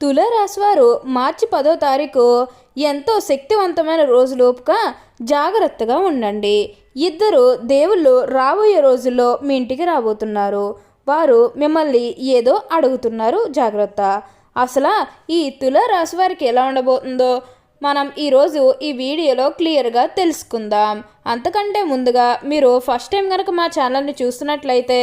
తులారాశివారు మార్చి పదో తారీఖు ఎంతో శక్తివంతమైన రోజులోపుగా జాగ్రత్తగా ఉండండి. ఇద్దరు దేవుళ్ళు రాబోయే రోజుల్లో మీ ఇంటికి రాబోతున్నారు. వారు మిమ్మల్ని ఏదో అడుగుతున్నారు జాగ్రత్త. అసలు ఈ తులారాశి వారికి ఎలా ఉండబోతుందో మనం ఈరోజు ఈ వీడియోలో క్లియర్గా తెలుసుకుందాం. అంతకంటే ముందుగా మీరు ఫస్ట్ టైం కనుక మా ఛానల్ని చూస్తున్నట్లయితే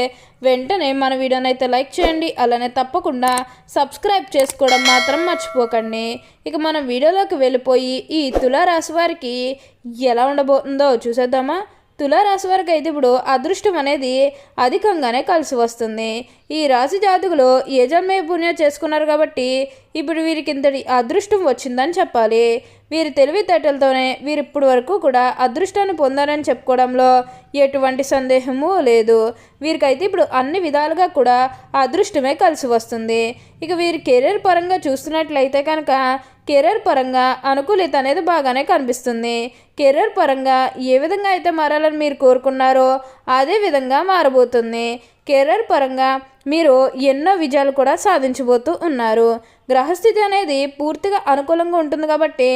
వెంటనే మన వీడియోని అయితే లైక్ చేయండి అలానే తప్పకుండా సబ్స్క్రైబ్ చేసుకోవడం మాత్రం మర్చిపోకండి. ఇక మనం వీడియోలోకి వెళ్ళిపోయి ఈ తులారాశి వారికి ఎలా ఉండబోతుందో చూసేద్దామా? తులారాశి వారికి అయితే ఇప్పుడు అదృష్టం అనేది అధికంగానే కలిసి వస్తుంది. ఈ రాశి జాతకులు యజమే పుణ్యం చేసుకున్నారు కాబట్టి ఇప్పుడు వీరికి ఇంతటి అదృష్టం వచ్చిందని చెప్పాలి. వీరి తెలివితేటలతోనే వీరు ఇప్పటి వరకు కూడా అదృష్టాన్ని పొందారని చెప్పుకోవడంలో ఎటువంటి సందేహము లేదు. వీరికైతే ఇప్పుడు అన్ని విధాలుగా కూడా అదృష్టమే కలిసి వస్తుంది. ఇక వీరి కెరీర్ పరంగా చూస్తున్నట్లయితే కనుక కెరీర్ పరంగా అనుకూలిత అనేది బాగానే కనిపిస్తుంది. కెరీర్ పరంగా ఏ విధంగా అయితే మారాలని మీరు కోరుకున్నారో అదే విధంగా మారబోతుంది. కెరీర్ పరంగా మీరు ఎన్నో విజయాలు కూడా సాధించబోతూ ఉన్నారు. గ్రహస్థితి అనేది పూర్తిగా అనుకూలంగా ఉంటుంది కాబట్టి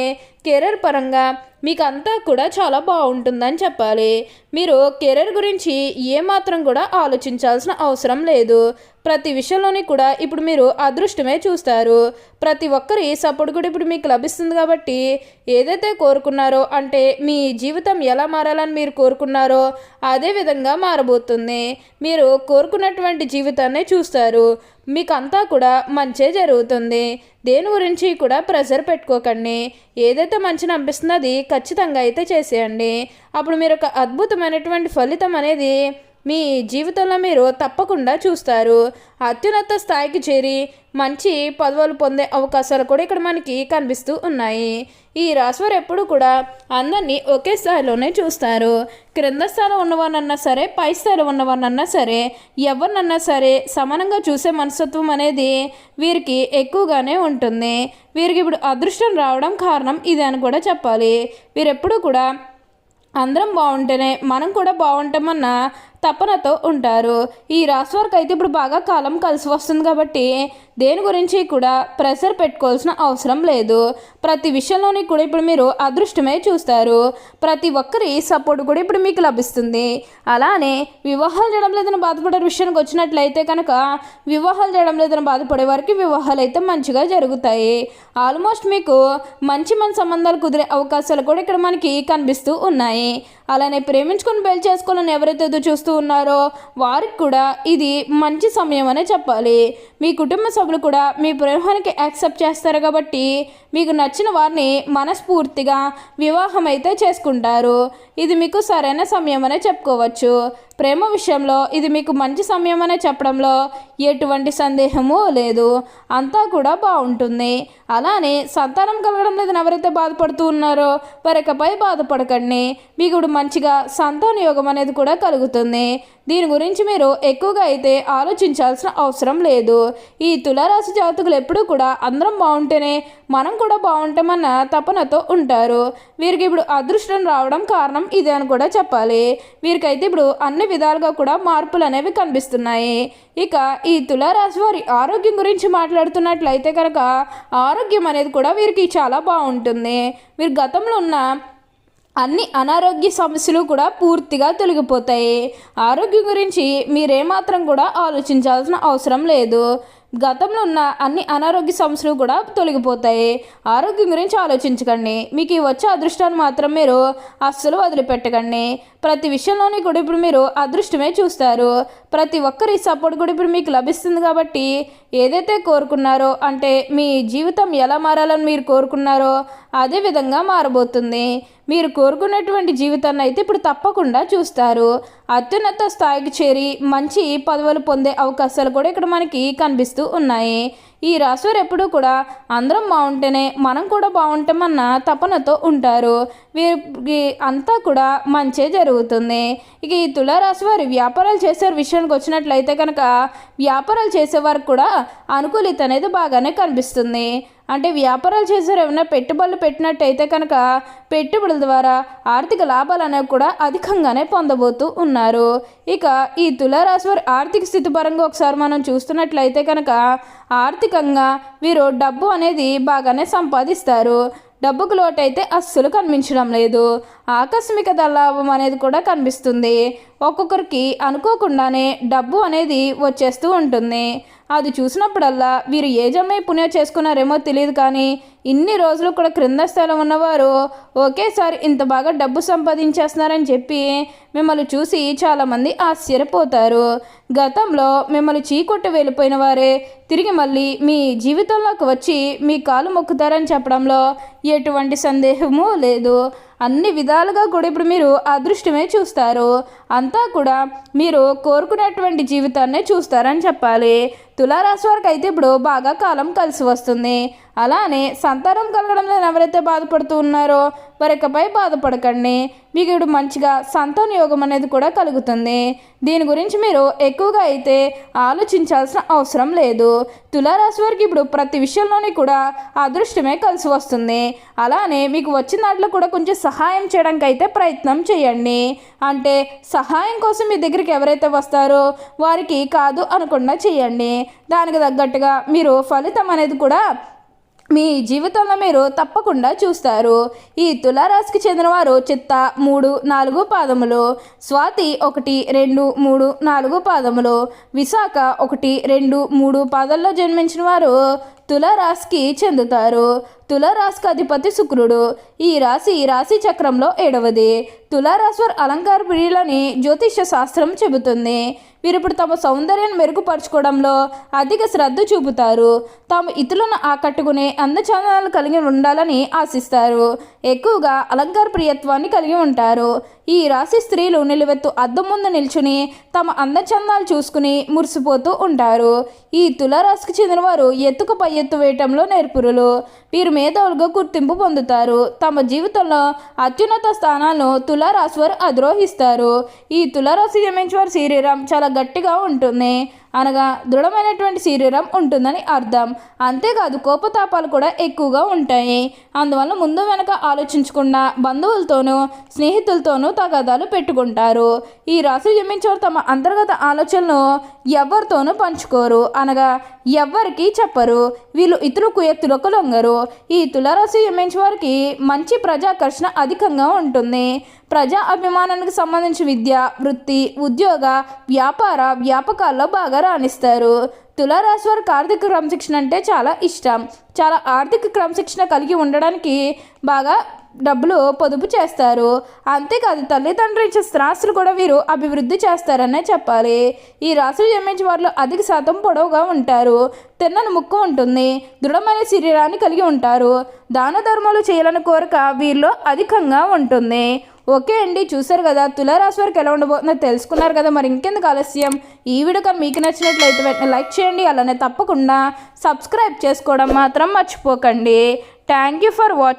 కెరీర్ పరంగా మీకు అంతా కూడా చాలా బాగుంటుందని చెప్పాలి. మీరు కెరీర్ గురించి ఏమాత్రం కూడా ఆలోచించాల్సిన అవసరం లేదు. ప్రతి విషయంలోని కూడా ఇప్పుడు మీరు అదృష్టమే చూస్తారు. ప్రతి ఒక్కరి సపోర్ట్ కూడా ఇప్పుడు మీకు లభిస్తుంది కాబట్టి ఏదైతే కోరుకున్నారో అంటే మీ జీవితం ఎలా మారాలని మీరు కోరుకున్నారో అదే విధంగా మారబోతుంది. మీరు కోరుకున్నటువంటి జీవితాన్ని చూస్తారు. మీకు అంతా కూడా మంచే జరుగుతుంది. దేని గురించి కూడా ప్రెషర్ పెట్టుకోకండి. ఏదైతే మంచిని అనిపిస్తుందో అది ఖచ్చితంగా అయితే చేసేయండి. అప్పుడు మీరు ఒక అద్భుతమైనటువంటి ఫలితం అనేది మీ జీవితంలో మీరు తప్పకుండా చూస్తారు. అత్యున్నత స్థాయికి చేరి మంచి పదవులు పొందే అవకాశాలు కూడా ఇక్కడ మనకి కనిపిస్తూ ఉన్నాయి. ఈ రాశివారు ఎప్పుడు కూడా అందరినీ ఒకే స్థాయిలోనే చూస్తారు. క్రింద స్థాయిలో ఉన్నవారన్నా సరే పై స్థాయిలో ఉన్నవారన్నా సరే ఎవరినన్నా సరే సమానంగా చూసే మనస్తత్వం అనేది వీరికి ఎక్కువగానే ఉంటుంది. వీరికి ఇప్పుడు అదృష్టం రావడం కారణం ఇది అని కూడా చెప్పాలి. వీరెప్పుడు కూడా అందరం బాగుంటేనే మనం కూడా బాగుంటామన్న తపనతో ఉంటారు. ఈ రాశి వారికి అయితే ఇప్పుడు బాగా కాలం కలిసి వస్తుంది కాబట్టి దేని గురించి కూడా ప్రెషర్ పెట్టుకోవాల్సిన అవసరం లేదు. ప్రతి విషయంలోని కూడా ఇప్పుడు మీరు అదృష్టమే చూస్తారు. ప్రతి ఒక్కరి సపోర్ట్ కూడా ఇప్పుడు మీకు లభిస్తుంది. అలానే వివాహాలు చేయడం లేదని బాధపడే విషయానికి వచ్చినట్లయితే కనుక వివాహాలు చేయడం లేదని బాధపడే వారికి వివాహాలు అయితే మంచిగా జరుగుతాయి. ఆల్మోస్ట్ మీకు మంచి మంచి సంబంధాలు కుదిరే అవకాశాలు కూడా ఇక్కడ మనకి కనిపిస్తూ ఉన్నాయి. అలానే ప్రేమించుకొని పెళ్ళి చేసుకోవాలని ఎవరైతే ఎదురు చూస్తూ ఉన్నారో వారికి కూడా ఇది మంచి సమయం అనే చెప్పాలి. మీ కుటుంబ సభ్యులు కూడా మీ ప్రేమానికి యాక్సెప్ట్ చేస్తారు కాబట్టి మీకు నచ్చిన వారిని మనస్ఫూర్తిగా వివాహం అయితే చేసుకుంటారు. ఇది మీకు సరైన సమయం అనే చెప్పుకోవచ్చు. ప్రేమ విషయంలో ఇది మీకు మంచి సమయం అనే చెప్పడంలో ఎటువంటి సందేహము లేదు. అంతా కూడా బాగుంటుంది. అలానే సంతానం కలగడం లేదని ఎవరైతే బాధపడుతూ ఉన్నారో వారికపై బాధపడకండి. మీకు ఇప్పుడు మంచిగా సంతాన యోగం అనేది కూడా కలుగుతుంది. దీని గురించి మీరు ఎక్కువగా అయితే ఆలోచించాల్సిన అవసరం లేదు. ఈ తులారాశి జాతకులు ఎప్పుడూ కూడా అందరం బాగుంటేనే మనం కూడా బాగుంటామన్న తపనతో ఉంటారు. వీరికి ఇప్పుడు అదృష్టం రావడం కారణం ఇదే అని కూడా చెప్పాలి. వీరికైతే ఇప్పుడు అన్ని విధాలుగా కూడా మార్పులు అనేవి కనిపిస్తున్నాయి. ఇక ఈ తులారాశి వారి ఆరోగ్యం గురించి మాట్లాడుతున్నట్లయితే కనుక ఆరోగ్యం అనేది కూడా వీరికి చాలా బాగుంటుంది. వీరు గతంలో ఉన్న అన్ని అనారోగ్య సమస్యలు కూడా పూర్తిగా తొలగిపోతాయి. ఆరోగ్యం గురించి మీరేమాత్రం కూడా ఆలోచించాల్సిన అవసరం లేదు. గతంలో ఉన్న అన్ని అనారోగ్య సమస్యలు కూడా తొలగిపోతాయి. ఆరోగ్యం గురించి ఆలోచించకండి. మీకు ఈ వచ్చే అదృష్టాన్ని మాత్రం మీరు అస్సలు వదిలిపెట్టకండి. ప్రతి విషయంలోని కూడా ఇప్పుడు మీరు అదృష్టమే చూస్తారు. ప్రతి ఒక్కరి సపోర్ట్ కూడా ఇప్పుడు మీకు లభిస్తుంది కాబట్టి ఏదైతే కోరుకున్నారో అంటే మీ జీవితం ఎలా మారాలని మీరు కోరుకున్నారో అదే విధంగా మారబోతుంది. మీరు కోరుకున్నటువంటి జీవితాన్ని అయితే ఇప్పుడు తప్పకుండా చూస్తారు. అత్యున్నత స్థాయికి చేరి మంచి పదవులు పొందే అవకాశాలు కూడా ఇక్కడ మనకి కనిపిస్తూ ఉన్నాయి. ఈ రాశివారు ఎప్పుడూ కూడా అందరం బాగుంటేనే మనం కూడా బాగుంటామన్న తపనతో ఉంటారు. వీరికి అంతా కూడా మంచే జరుగుతుంది. ఇక ఈ తులారాశి వారి వ్యాపారాలు చేసే విషయానికి వచ్చినట్లయితే కనుక వ్యాపారాలు చేసేవారికి కూడా అనుకూలిత అనేది బాగానే కనిపిస్తుంది. అంటే వ్యాపారాలు చేసారు ఏమైనా పెట్టుబడులు పెట్టినట్టయితే కనుక పెట్టుబడుల ద్వారా ఆర్థిక లాభాలు అనేవి కూడా అధికంగానే పొందబోతూ ఉన్నారు. ఇక ఈ తులారాశి వారి ఆర్థిక స్థితి పరంగా ఒకసారి మనం చూస్తున్నట్లయితే కనుక ఆర్థికంగా వీరు డబ్బు అనేది బాగానే సంపాదిస్తారు. డబ్బుకు లోటు అయితే అస్సలు కనిపించడం లేదు. ఆకస్మిక లాభం అనేది కూడా కనిపిస్తుంది. ఒక్కొక్కరికి అనుకోకుండానే డబ్బు అనేది వచ్చేస్తూ ఉంటుంది. అది చూసినప్పుడల్లా వీరు ఏ జమ్మే పుణ్యం చేసుకున్నారేమో తెలియదు కానీ ఇన్ని రోజులు కూడా క్రింద స్థలం ఉన్నవారు ఒకేసారి ఇంత బాగా డబ్బు సంపాదించేస్తున్నారని చెప్పి మిమ్మల్ని చూసి చాలామంది ఆశ్చర్యపోతారు. గతంలో మిమ్మల్ని చీకొట్టి వెళ్ళిపోయిన వారే తిరిగి మళ్ళీ మీ జీవితంలోకి వచ్చి మీ కాలు మొక్కుతారని చెప్పడంలో ఎటువంటి సందేహము లేదు. అన్ని విధాలుగా కూడా ఇప్పుడు మీరు అదృష్టమే చూస్తారు. అంతా కూడా మీరు కోరుకునేటువంటి జీవితాన్నే చూస్తారని చెప్పాలి. తులారాశి వారికి అయితే ఇప్పుడు బాగా కాలం కలిసి వస్తుంది. అలానే సంతానం కలగడంలో ఎవరైతే బాధపడుతూ ఉన్నారో వారికపై బాధపడకండి. మీకు ఇప్పుడు మంచిగా సంతాన యోగం అనేది కూడా కలుగుతుంది. దీని గురించి మీరు ఎక్కువగా అయితే ఆలోచించాల్సిన అవసరం లేదు. తులారాశి వారికి ఇప్పుడు ప్రతి విషయంలోనే కూడా అదృష్టమే కలిసి వస్తుంది. అలానే మీకు వచ్చిన దాంట్లో కూడా కొంచెం సహాయం చేయడానికి అయితే ప్రయత్నం చేయండి. అంటే సహాయం కోసం మీ దగ్గరికి ఎవరైతే వస్తారో వారికి కాదు అనకుండా చేయండి. దానికి తగ్గట్టుగా మీరు ఫలితం అనేది కూడా మీ జీవితంలో మీరు తప్పకుండా చూస్తారు. ఈ తులారాశికి చెందినవారు చిత్త మూడు నాలుగు పాదములు స్వాతి ఒకటి రెండు మూడు నాలుగు పాదములు విశాఖ ఒకటి రెండు మూడు పాదాల్లో జన్మించిన వారు తులారాశికి చెందుతారు. తులారాశికి అధిపతి శుక్రుడు. ఈ రాశి రాశి చక్రంలో ఏడవది. తులారాశివారు అలంకార ప్రియులని జ్యోతిష శాస్త్రం చెబుతుంది. వీరు ఇప్పుడు తమ సౌందర్యాన్ని మెరుగుపరచుకోవడంలో అధిక శ్రద్ధ చూపుతారు. తాము ఇతరులను ఆకట్టుకునే అందచందనాలు కలిగి ఉండాలని ఆశిస్తారు. ఎక్కువగా అలంకార ప్రియత్వాన్ని కలిగి ఉంటారు. ఈ రాశి స్త్రీలు నిలువెత్తు అద్దం ముందు నిల్చుని తమ అందచందాలు చూసుకుని మురిసిపోతూ ఉంటారు. ఈ తులారాశికి చెందిన వారు ఎత్తుకు పై ఎత్తు వేయటంలో నేర్పురులు. వీరు మేధావులుగా గుర్తింపు పొందుతారు. తమ జీవితంలో అత్యున్నత స్థానాలను తులారాశి వారు అధిరోహిస్తారు. ఈ తులారాశి జమించి వారి శరీరం చాలా గట్టిగా ఉంటుంది. అనగా దృఢమైనటువంటి శరీరం ఉంటుందని అర్థం. అంతేకాదు కోపతాపాలు కూడా ఎక్కువగా ఉంటాయి. అందువల్ల ముందు వెనక ఆలోచించకుండా బంధువులతోనూ స్నేహితులతోనూ తగాదాలు పెట్టుకుంటారు. ఈ రాశి జన్మించేవారు తమ అంతర్గత ఆలోచనలను ఎవరితోనూ పంచుకోరు. అనగా ఎవ్వరికి చెప్పరు. వీళ్ళు ఇతరులకు ఎత్తులకు లొంగరు. ఈ తులారాశి జన్మించే వారికి మంచి ప్రజాకర్షణ అధికంగా ఉంటుంది. ప్రజా అభిమానానికి సంబంధించి విద్య వృత్తి ఉద్యోగ వ్యాపార వ్యాపకాల్లో బాగా రాణిస్తారు. తులారాశి వారికి ఆర్థిక క్రమశిక్షణ అంటే చాలా ఇష్టం. చాలా ఆర్థిక క్రమశిక్షణ కలిగి ఉండడానికి బాగా డబ్బులు పొదుపు చేస్తారు. అంతేకాదు తల్లిదండ్రులు ఇచ్చే స్థిరాస్తులు కూడా వీరు అభివృద్ధి చేస్తారనే చెప్పాలి. ఈ రాశులు జన్మించే వారిలో అధిక శాతం పొడవుగా ఉంటారు. తిన్నని ముక్కు ఉంటుంది. దృఢమైన శరీరాన్ని కలిగి ఉంటారు. దాన ధర్మాలు చేయాలని కోరిక వీరిలో అధికంగా ఉంటుంది. ఓకే అండి చూసారు కదా తులారాశి వారికి ఎలా ఉండబోతుందో తెలుసుకున్నారు కదా మరి ఇంకెందుకు ఆలస్యం? ఈ వీడియో కానీ మీకు నచ్చినట్లయితే వెంటనే లైక్ చేయండి అలానే తప్పకుండా సబ్స్క్రైబ్ చేసుకోవడం మాత్రం మర్చిపోకండి. Thank you for watching